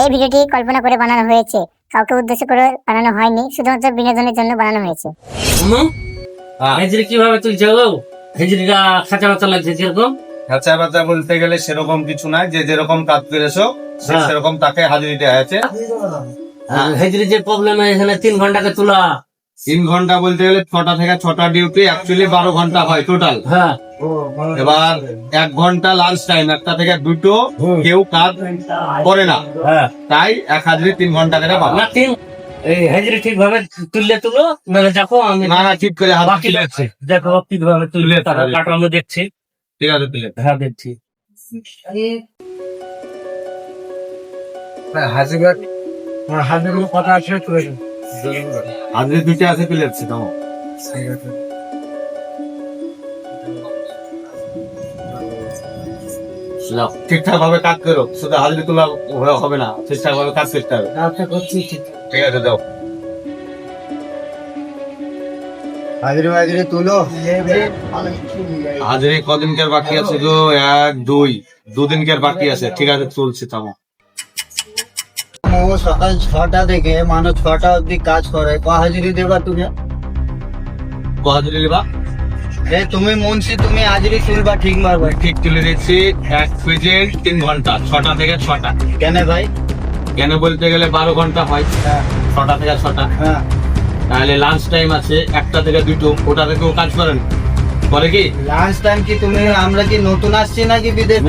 এই ভিডিওটি কল্পনা করে বানানো হয়েছে। কাউকে উদ্দেশ্য করে বানানো হয়নি শুধুমাত্র বিনোদনের জন্য বানানো হয়েছে। হেজরি কীভাবে তুলছে গো? হেজরিটা খাঁচা বাচ্চা লাগছে যেরকম। খাঁচা বাচ্চা বলতে গেলে সেরকম কিছু নাই যে যেরকম কাজ করেছ হ্যাঁ। সেরকম তাকে হাজিরি দেওয়া আছে হেজরি যে প্রবলেম এখানে তিন ঘন্টাকে তোলা। তিন ঘণ্টা বলতে গেলে ছটা থেকে ছটা ডিউটি অ্যাকচুয়ালি বারো ঘণ্টা হয় টোটাল হ্যাঁ। এবার এক ঘণ্টা লাঞ্চ টাইম একটা থেকে দুটো কেউ কাজ করে না। হ্যাঁ। তাই এক হাজারে তিন ঘণ্টা করে পাবা। না তিন ঠিক ভাবে তুললে তুলো মানে দেখো আমি না না ঠিক করে বাকি লাগছে দেখো ঠিক ভাবে তুললে তারা তুলে। দেখছি। ঠিক আছে তুলে হ্যাঁ দেখছি। হাজারে দুইটা আছে তুলে যাচ্ছে তোমার ঠিকঠাক ভাবে কাজ করো শুধু হাজিরি তোলা হবে না ঠিকঠাক ভাবে কাজ করতে হবে। ঠিক আছে। দাও। হাজিরি তুলো। হাজিরি কদিনকার বাকি আছে গো? এক দুই দুদিনকার বাকি আছে। ঠিক আছে চলছে তামা ও সকাল ছটা থেকে মানুষ ছটা অব্দি কাজ করে। ক হাজিরি দেবা তুমি? ক হাজিরি লিবা এ তুমি মুন্সি তুমি হাজিরি তুলবা ঠিক মারবা। ঠিক তুলে দিচ্ছি এক প্রেজেন্ট তিন ঘণ্টা ছটা থেকে ছটা। কেন ভাই? কেন বলতে গেলে বারো ঘণ্টা হয়। হ্যাঁ। ছটা থেকে ছটা। হ্যাঁ। তাহলে লাঞ্চ টাইম আছে একটা থেকে দুটো ওটা থেকেও কাজ করেন। করে কি? টাইম কি তুমি আমরা কি নতুন আসছি নাকি বিদেশ?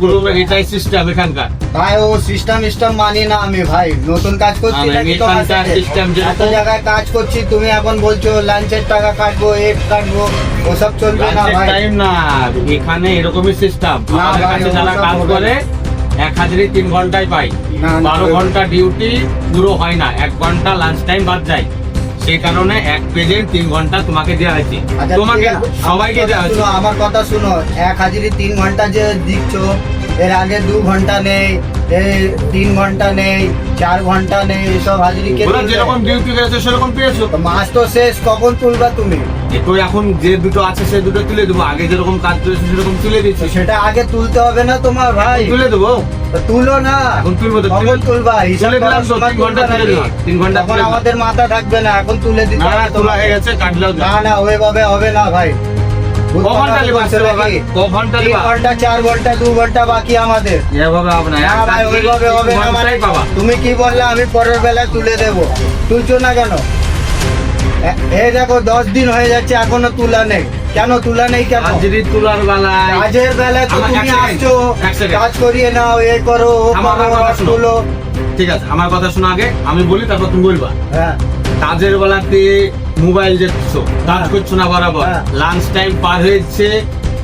পুরো- এটাই সিস্টেম এখানকার। ভাই ও সিস্টেম সিস্টেম মানি না আমি ভাই। নতুন কাজ করছি নাকি system এত জায়গায় কাজ করছি তুমি এখন বলছো লাঞ্চের টাকা কাটবো এড কাটবো ওসব চলবে না ভাই। টাইম না। এখানে এরকমই সিস্টেম আমাদের কাছে যারা কাজ করে এক হাজারে তিন ঘন্টায় পাই। বারো ঘণ্টা ডিউটি পুরো হয় না। এক ঘণ্টা লাঞ্চ টাইম বাদ যায়। সেই কারণে এক পেজের তিন ঘণ্টা তোমাকে দেওয়া হয়েছে। আচ্ছা, তোমাকে সবাইকে আমার দেওয়া কথা হয়েছে। শুনো, আমার কথা শুনো এক হাজিরি তিন ঘণ্টা যে দিচ্ছ এর আগে দু ঘণ্টা নেই। তিন ঘণ্টা নেই চার ঘণ্টা নেই এসব হাজিরি? যেরকম ডিউটি করেছে সেরকম পেয়েছ। মাস তো শেষ কখন তুলবা তুমি? তো এখন যে দুটো আছে সে দুটো তুলে দেবো। আগে যেরকম কাজ করেছে সেরকম তুলে দিচ্ছি। সেটা আগে তুলতে হবে না তোমার ভাই। তুলে দেবো? তুলো না। এখন তুলবো তো কখন তুলবা? হিসাব তুলে দিলাম তো, তিন ঘণ্টা তুলবা তুলে দিলাম, তিন ঘণ্টা তখন আমাদের মাথা থাকবে না এখন তুলে দিতে না না তোলা হয়ে গেছে কাটলেও না না ওইভাবে হবে না ভাই। তুমি কি বললে আমি পরের বেলায় তুলে দেব। তুলছো না কেন? এ- দেখো দশ দিন হয়ে যাচ্ছে এখনও তুলা নেই। কেন তুলা নেই কেন? তোলার বেলায় কাজের বেলায় তো তুমি আসছো। কাজ করিয়ে নাও এ করো ও করো। তুলো। ঠিক আছে আমার কথা শোনো আগে আমি বলি তারপর তুমি বলবা। হ্যাঁ। কাজের বেলাতে মোবাইল দেখছ কাজ করছ না বরাবর হ্যাঁ। লাঞ্চ টাইম পার হয়েছে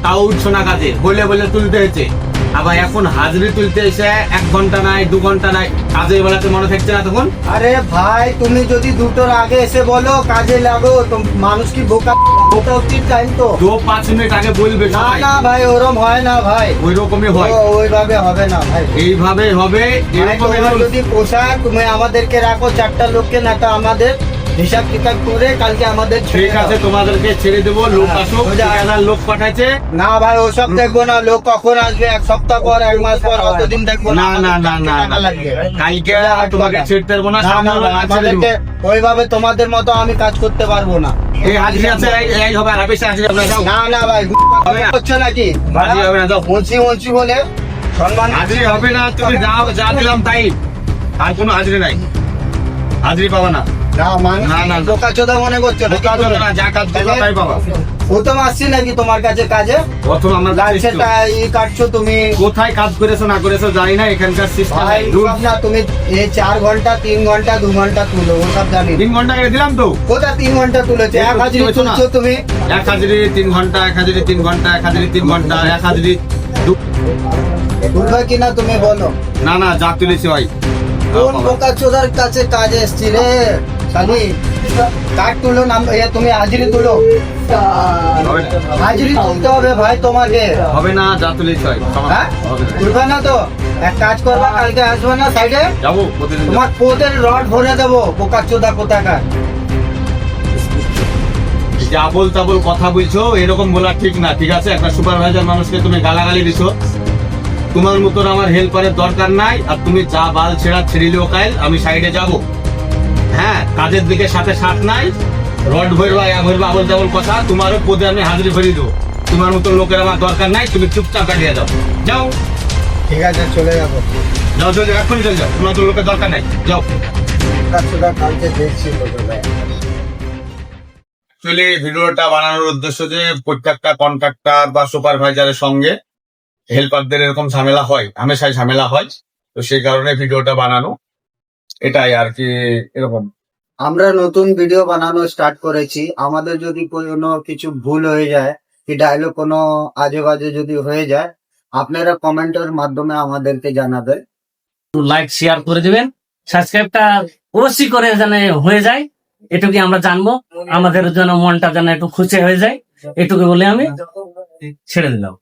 তাও উঠছো না কাজে বলে বলে তুলতে হয়েছে আবার এখন হাজিরি তুলতে এসে এক ঘণ্টা নাই দু ঘণ্টা নাই কাজের বেলাতে মনে থাকছে না তখন? আরে ভাই তুমি যদি দুটোর আগে এসে বলো কাজে লাগো তো মানুষ কি বোকা? বোকা উচিত টাইম তো। দু পাঁচ মিনিট আগে বলবে না না ভাই ওরম হয় না ভাই। ওই রকমই হয় ওইভাবে হবে না ভাই। এইভাবে হবে তোমার rules। যদি পোশাক তুমি আমাদেরকে রাখো চারটা লোককে না তো আমাদের হিসাব কিতাব করে কালকে আমাদের ঠিক আছে তোমাদেরকে ছেড়ে দেবো লোক হ্যাঁ, আসুক লোক পাঠাইছে। না ভাই ওসব দেখব না লোক কখন আসবে? এক সপ্তাহ পর এক মাস পর অতদিন দেখব না। না না না না। কালকে তোমাকে না না, না, না, ছেড়ে দেবো। আমাদেরকে ওইভাবে তোমাদের মতো আমি কাজ করতে পারব না। এই হাজিরি আছে এই- এই হবে আর বেশি হাজিরি না, না না ভাই হচ্ছে নাকি? না বলে সম্মান হাজিরি হবে না তুমি যা যা দিলাম তাই। আর কোনো হাজিরি নাই। হাজিরি পাবা না। না না, মনে করছ যা কাজ তাই পাবা। প্রথম আসছি নাকি তোমার কাছে কাজে? প্রথম আমার কাছে ই কাটছো তুমি। কোথায় কাজ করেছ না করেছ জানি না এখানকার সিস্টেম না তুমি এই চার ঘণ্টা তিন ঘণ্টা দু ঘণ্টা তুলো ওসব জানি। তিন ঘণ্টা করে দিলাম তো? কোথায় তিন ঘণ্টা তুলেছো? এক তো হাজারি তুলেছো না। তুলছো তুমি? এক হাজিরি তিন ঘণ্টা এক হাজিরি তিন ঘণ্টা এক হাজিরি তিন ঘণ্টা এক হাজিরি তুলবে কিনা তুমি বলো। না না যা তুলেছি ভাই। কোন বোকা চোদার কাছে কাজে এসছি রে? শালি কাট তুলো নাম তুমি হাজিরি তুলো। হাজিরি তুলতে হবে ভাই তোমাকে। হবে না যা ভাই হ্যাঁ। তুলবে না তো? এক কাজ করবা কালকে আসবে না সাইডে যাব তোমার পোদের রড ভরে দেবো বোকা চোদা কোথাকার। যা বল তাবল কথা বলছো এরকম বলা ঠিক না ঠিক আছে? একটা সুপারভাইজার মানুষকে তুমি গালাগালি দিছো। তোমার মতন আমার হেল্পারের দরকার নাই আর তুমি যা বাল ছেড়া ছেড়িলেও কাইল আমি সাইডে যাব। হ্যাঁ কাজের দিকে সাথে সাথ নাই। রড ভরবা ইয়া ভরবা আবল তাবল কথা তোমারও পদে আমি হাজিরি ভরিয়ে দেবো। তোমার মতন লোকের আমার দরকার নাই তুমি চুপচাপ কাটিয়ে যাও যাও। ঠিক আছে চলে যাব। যাও চলে যাও এক্ষুনি চলে যাও। তোমার তো লোকের দরকার নাই। যাও। কালকে দেখছি অ্যাকচুয়ালি ভিডিওটা বানানোর উদ্দেশ্য যে প্রত্যেকটা কন্ট্রাক্টর বা সুপারভাইজারের সঙ্গে হেল্পারদের এরকম ঝামেলা হয় হামেশাই ঝামেলা হয়। তো সেই কারণে ভিডিওটা বানানো। এটাই আর কি এরকম। আমরা নতুন ভিডিও বানানো স্টার্ট করেছি। আমাদের যদি কোনো কিছু ভুল হয়ে যায় কি ডায়লগ কোনো আজে বাজে যদি হয়ে যায় আপনারা কমেন্টের মাধ্যমে আমাদেরকে জানাবেন। লাইক শেয়ার করে দিবেন। সাবস্ক্রাইবটা অবশ্যই করে যেন হয়ে যায়। এটুকুই আমরা জানব। আমাদের জন্য মনটা যেন একটু খুশি হয়ে যায়। এটুকু বলে আমি। ছেড়ে দিলাম।